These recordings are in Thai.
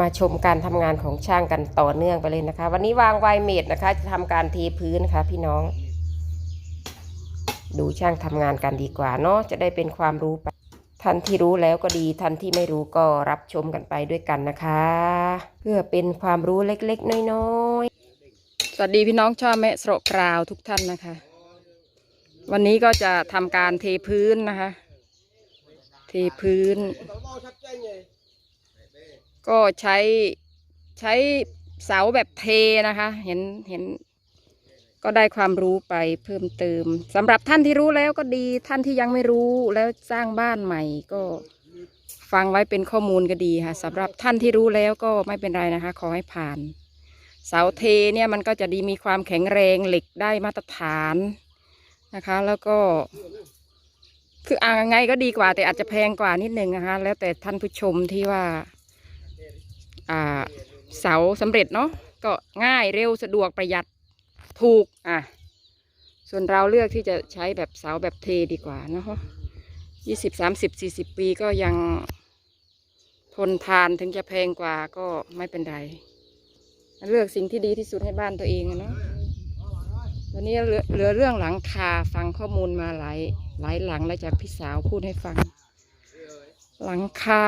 มาชมการทำงานของช่างกันต่อเนื่องไปเลยนะคะ วันนี้วางไวเมดนะคะ จะทำการเทพื้นนะคะ พี่น้อง ดูช่างทำงานกันดีกว่าเนาะจะได้เป็นความรู้ไปท่านที่รู้แล้วก็ดีท่านที่ไม่รู้ก็รับชมกันไปด้วยกันนะคะ เพื่อเป็นความรู้เล็กๆ น้อยๆ สวัสดีพี่น้องชอบแม่สรกราวทุกท่านนะคะ วันนี้ก็จะทำการเทพื้นนะคะ เทพื้น ก็ใช้ใช้เสาแบบเทนะคะ เห็นเห็นก็ได้ความรู้ไปเพิ่มเติมสำหรับท่านที่รู้แล้วก็ดีท่านที่ยังไม่รู้แล้วสร้างบ้านใหม่ก็ฟังไว้เป็นข้อมูลก็ดีค่ะสำหรับท่านที่รู้แล้วก็ไม่เป็นไรนะคะ ขอให้ผ่าน เสาเทเนี่ยมันก็จะดีมีความแข็งแรงเหล็กได้มาตรฐานนะคะ แล้วก็ คืออ่าไงก็ดีกว่า แต่อาจจะแพงกว่านิดนึงนะคะ แล้วแต่ท่านผู้ชมที่ว่า เสาสำเร็จเนาะก็ง่ายเร็วสะดวกประหยัดถูกอะส่วนเราเลือกที่จะใช้แบบเสาแบบเทดีกว่าเนาะยี่สิบสามสิบสี่สิบปีก็ยังทนทานถึงจะแพงกว่าก็ไม่เป็นไร เลือกสิ่งที่ดีที่สุดให้บ้านตัวเองเนาะวันนี้เหลือเหลือเรื่องหลังคาฟังข้อมูลมาหลายหลายหลังแล้วจากพี่สาวพูดให้ฟัง หลังคา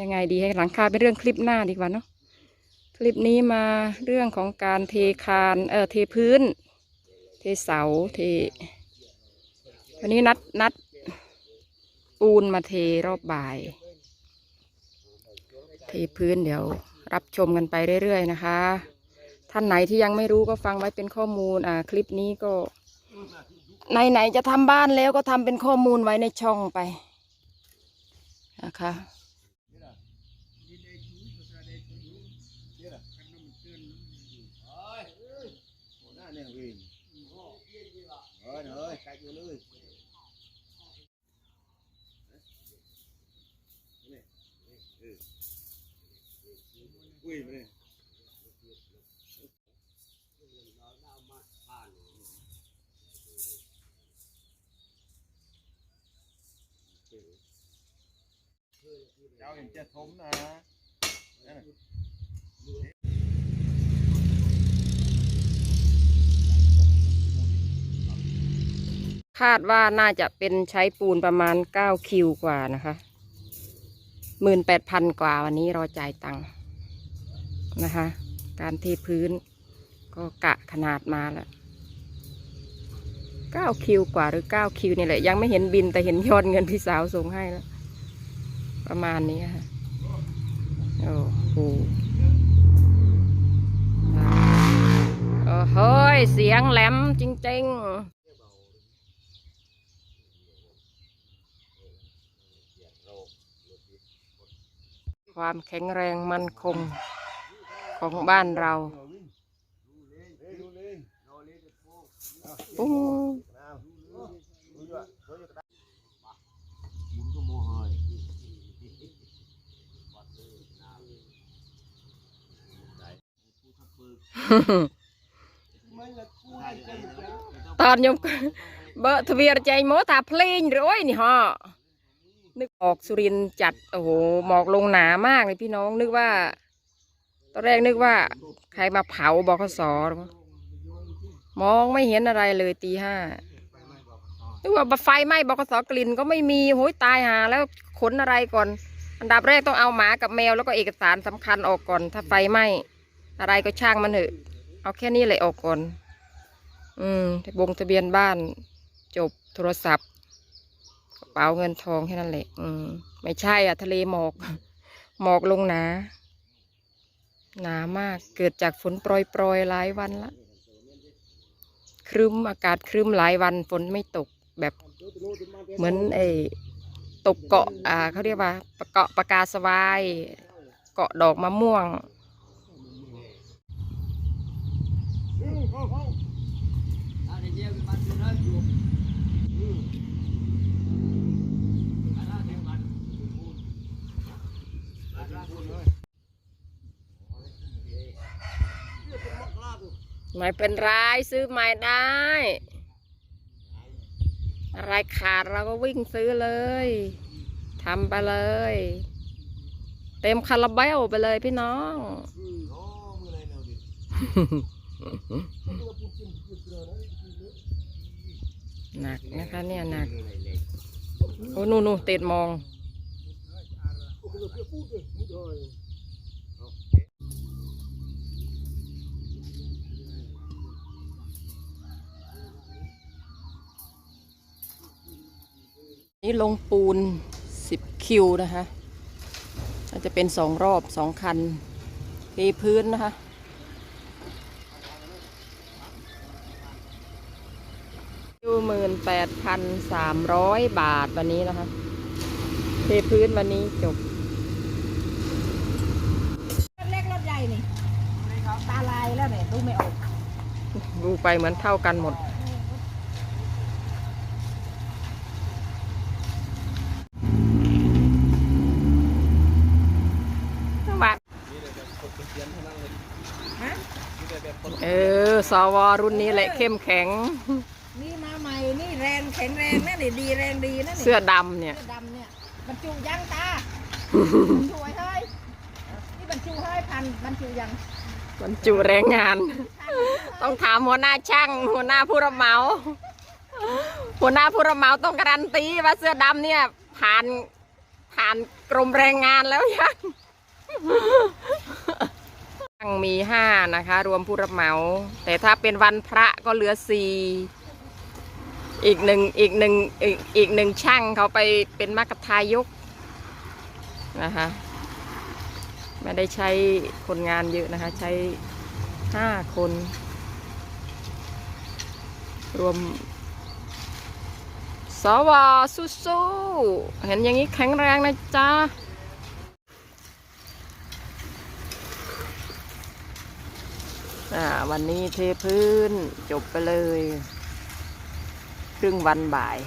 ยังไงดีให้หลังคาเป็นเรื่องคลิปหน้าดีกว่าเนาะคลิปนี้มาเรื่องของการเทคานเออเทพื้น เทเสาเทวันนี้นัดนัดปูนมาเทรอบบ่าย เทพื้นเดี๋ยวรับชมกันไปเรื่อยๆนะคะ ท่านไหนที่ยังไม่รู้ก็ฟังไว้เป็นข้อมูลอ่าคลิปนี้ก็ไหนๆจะทำบ้านแล้วก็ทำเป็นข้อมูลไว้ในช่องไปนะคะุ้ยไปเลยเจ้าเห็นจะทมนะนั่นน่ะคาดว่าน่าจะเป็นใช้ปูนประมาณเก้าคิวกว่านะคะหมื่นแปดพันกว่าวันนี้รอจ่ายตังค์ นะคะ การเทพื้น ก็กะขนาดมาแล้วเก้าคิวกว่าหรือเก้าคิวนี่แหละ ยังไม่เห็นบินแต่เห็นยอดเงินพี่สาวส่งให้แล้ว ประมาณนี้ค่ะ โอ้โหโอ้โหยเสียงแหลมจริง ๆความแข็งแรงมั่นคง ของบ้านเราปุ้งตอนยมเบอร์ทะเบียนใจโมตาเพลงรือยนี่ฮะนึกออกสุรินจัด โอ้โห หมอกลงหนามากเลยพี่น้องนึกว่า ตอนแรกนึกว่า ใครมาเผาบคสอมองไม่เห็นอะไรเลยตีห้านึกว่าไฟไหม้บคสกลิ่นก็ไม่มีโหยตายหา แล้วขนอะไรก่อน อันดับแรกต้องเอาหมากับแมวแล้วก็เอกสารสำคัญออกก่อน ถ้าไฟไหม้อะไรก็ช่างมันเถอะ เอาแค่นี้เลยออกก่อน อืมบงทะเบียนบ้าน จบโทรศัพท์กระเป๋าเงินทองแค่นั้นแหละ อืม ไม่ใช่อะ ทะเลหมอก หมอกลงหนา หนามากเกิดจากฝนโปรยโปรยๆหลายวันละ ครึ้มอากาศครึ้มหลายวันฝนไม่ตกแบบเหมือนไอ้ตกเกาะอ่าเขาเรียกว่าเกาะปากาสวาย เกาะดอกมะม่วง ไม่เป็นไรซื้อใหม่ได้ อะไรขาดเราก็วิ่งซื้อเลยทำไปเลย เต็มคาราเบลไปเลยพี่น้องหนักนะคะเนี่ยหนัก โอ้นู่นนู่นเต็ดมอง นี่ลงปูนสิบคิวนะคะอาจจะเป็นสองรอบสองคันเทพื้นนะคะอยู่หมื่นแปดพันสามร้อยบาทวันนี้นะคะเทพื้นวันนี้จบรถเล็กรถใหญ่นี่ตาลายแล้วเนี่ยดูไม่ออก ดูไปเหมือนเท่ากันหมด บัตร นี่เลยแบบคนเป็นเซียนเท่านั้นเลย ฮะ นี่เลยแบบคน เออ ส วรุ่นนี้แหละเข้มแข็ง นี่มาใหม่นี่แรงแข็งแรงนะนี่ดีแรงดีนะนี่เสื้อดำเนี่ยเสื้อดำเนี่ยบรรจุยังตาบรรจุไว้เฮ้ยนี่บรรจุเฮ้ยพันบรรจุยังบรรจุแรงงาน ต้องถามหัวหน้าช่าง หัวหน้าผู้รับเหมา หัวหน้าผู้รับเหมาต้องการันตีว่าเสื้อดำเนี่ย ผ่านผ่านกรมแรงงานแล้วยังช่าง มีห้านะคะ รวมผู้รับเหมา แต่ถ้าเป็นวันพระก็เหลือสี่อีกหนึ่งอีกหนึ่งอีกอีกหนึ่งช่างเขาไปเป็นมรรคทายกนะคะไม่ได้ใช้คนงานเยอะนะคะ ใช้ห้าคน รวม สวสู้ๆเห็นอย่างนี้แข็งแรงนะจ๊ะ อ่า วันนี้เทพื้นจบไปเลย ครึ่งวันบ่าย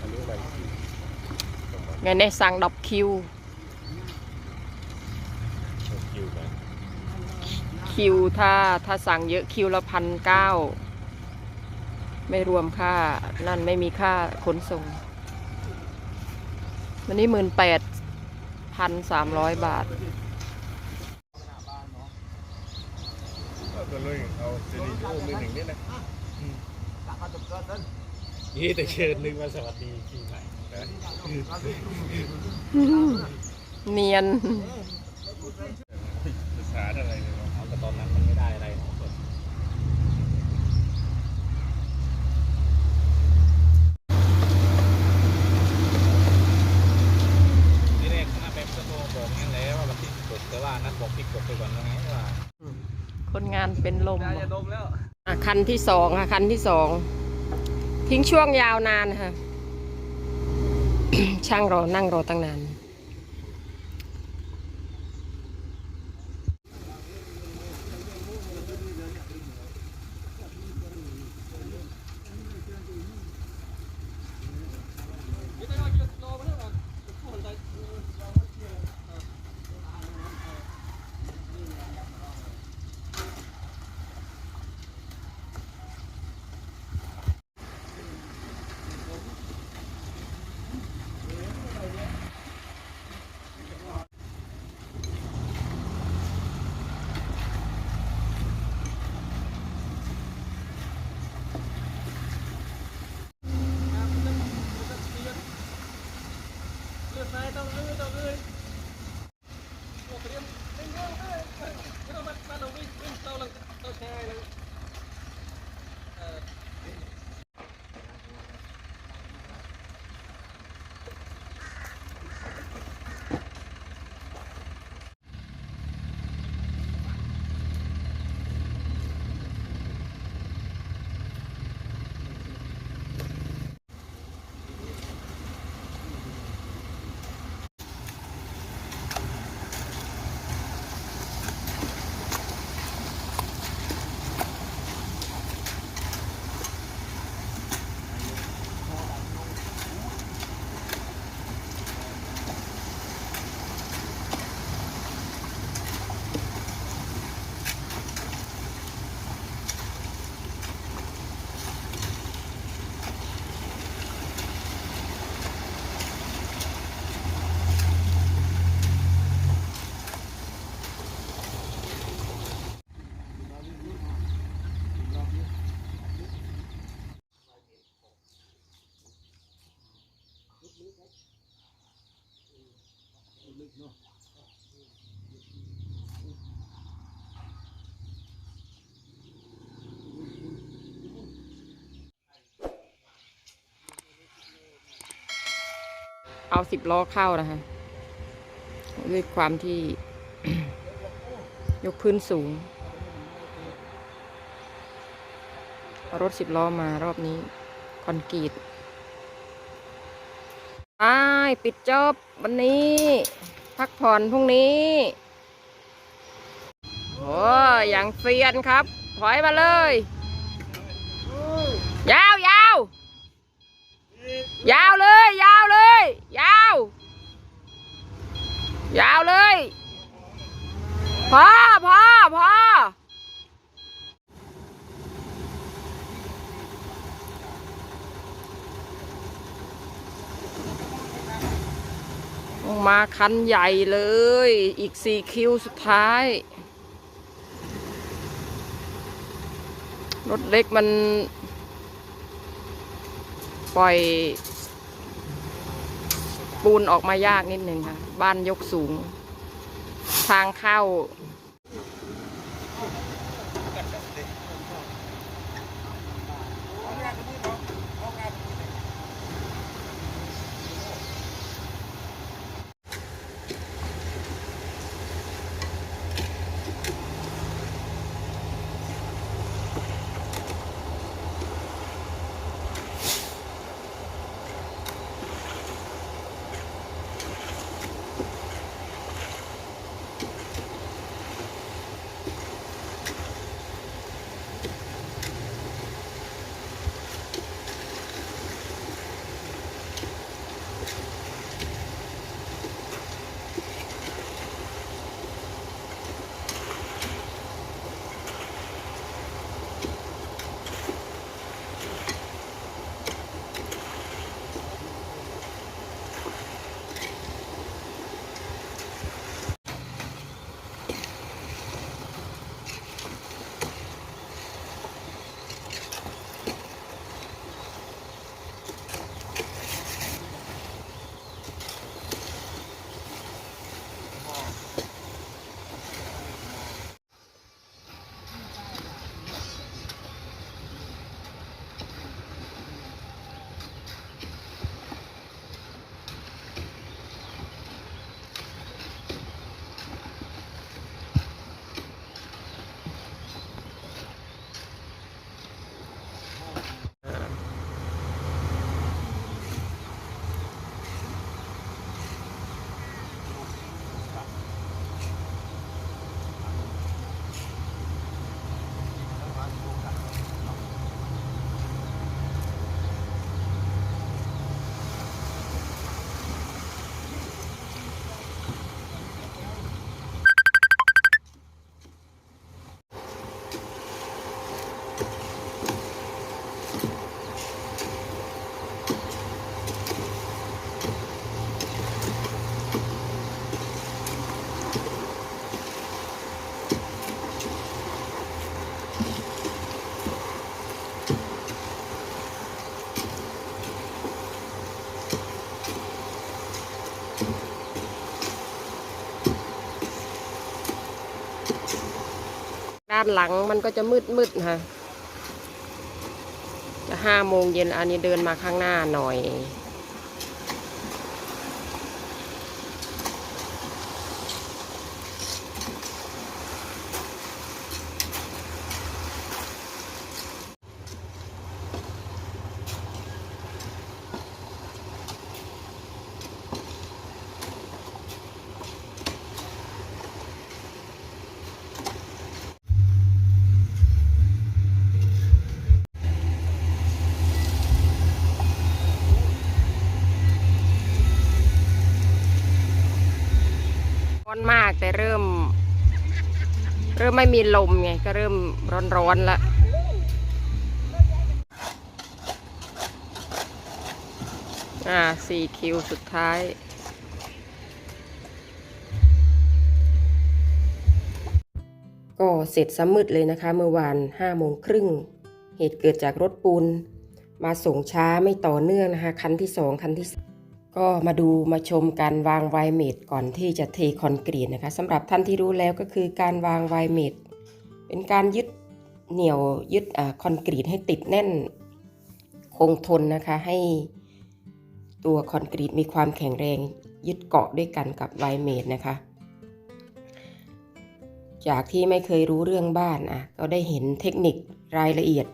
อันนี้อะไรไงเนี่ยสั่งดอกคิวคิวกันคิวถ้าถ้าสั่งเยอะคิวละพันเก้า ไม่รวมค่านั่นไม่มีค่าขนส่ง วันนี้หมื่นแปดพันสามร้อยบาทก็เลยเอาเจนี่โอ้มือหนึ่งนี่นะนี่แต่เชิญนึงมาสวัสดีปีใหม่นะเนียนภาษาอะไรเลยเนาะเอาแต่ตอนนั้นมันไม่ได้อะไรเนาะนี่แรกคณะแบบจะโทรบอกงั้นแล้วว่าวันที่สิบหกแต่ว่านัดบอกพี่กบไปก่อนแล้วไงว่า คนงานเป็นลม อย่าดมแล้ว อะ คันที่สองค่ะ คันที่สอง ทิ้งช่วงยาวนานค่ะ ช่างรอนั่งรอตั้งนาน ลึกเนาะเอาสิบล้อเข้านะคะด้วยความที่ยกพื้นสูง รถสิบล้อมารอบนี้ คอนกรีต ปปิดจอบวันนี้ พักผ่อนพรุ่งนี้โอ้ยอย่างเซียนครับ ถอยมาเลย ยาวยาวยาวเลย ยาวเลย ยาว ยาวเลยพอพอพอ มาคันใหญ่เลย อีกสี่คิวสุดท้าย รถเล็กมัน ปล่อย ปูนออกมายากนิดหนึ่งค่ะ บ้านยกสูง ทางเข้า ด้านหลังมันก็จะมืดมืดค่ะ จะห้าโมงเย็นอันนี้เดินมาข้างหน้าหน่อย อนมากแต่เริ่ม เริ่มไม่มีลมไงก็เริ่มร้อนๆแล้วอ่าสี่คิวสุดท้ายก็เสร็จสมืดเลยนะคะ เมื่อวานห้าโมงครึ่ง เหตุเกิดจากรถปูน มาส่งช้าไม่ต่อเนื่องนะคะ คันที่สองคันที่ ก็มาดูมาชมการวางไวเมดก่อนที่จะเทคอนกรีตนะคะสำหรับท่านที่รู้แล้วก็คือการวางไวเมดเป็นการยึดเหนี่ยวยึดอคอนกรีตให้ติดแน่นคงทนนะคะ ให้ตัวตัวคอนกรีตมีความแข็งแรงยึดเกาะด้วยกันกับไวเมดนะคะ จากที่ไม่เคยรู้เรื่องบ้านอะก็ได้เห็นเทคนิครายละเอียด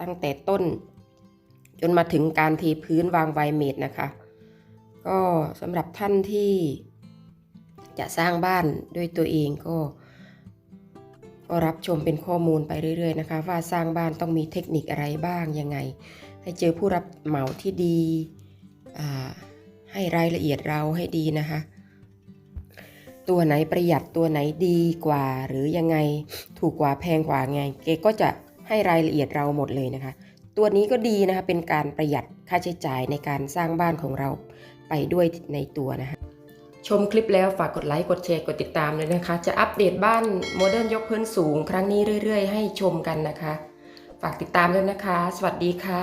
ตั้งแต่ต้น จนมาถึงการเทพื้นวางไวเมดนะคะ ก็สำหรับท่านที่จะสร้างบ้านด้วยตัวเองก็ก็รับชมเป็นข้อมูลไปเรื่อย ๆ นะคะ ว่าสร้างบ้านต้องมีเทคนิคอะไรบ้างยังไง ให้เจอผู้รับเหมาที่ดีให้รายละเอียดเราให้ดีนะคะ ตัวไหนประหยัดตัวไหนดีกว่า หรือยังไงถูกกว่าแพงกว่าไงเกก็จะให้รายละเอียดเราหมดเลยนะคะ ตัวนี้ก็ดีนะคะเป็นการประหยัดค่าใช้จ่ายในการสร้างบ้านของเรา ไปด้วยในตัวนะคะชมคลิปแล้วฝากกดไลค์ กดแชร์ กดติดตามเลยนะคะ จะอัปเดตบ้านโมเดิร์นยกพื้นสูงครั้งนี้เรื่อย ๆ ให้ชมกันนะคะ ฝากติดตามด้วยนะคะ สวัสดีค่ะ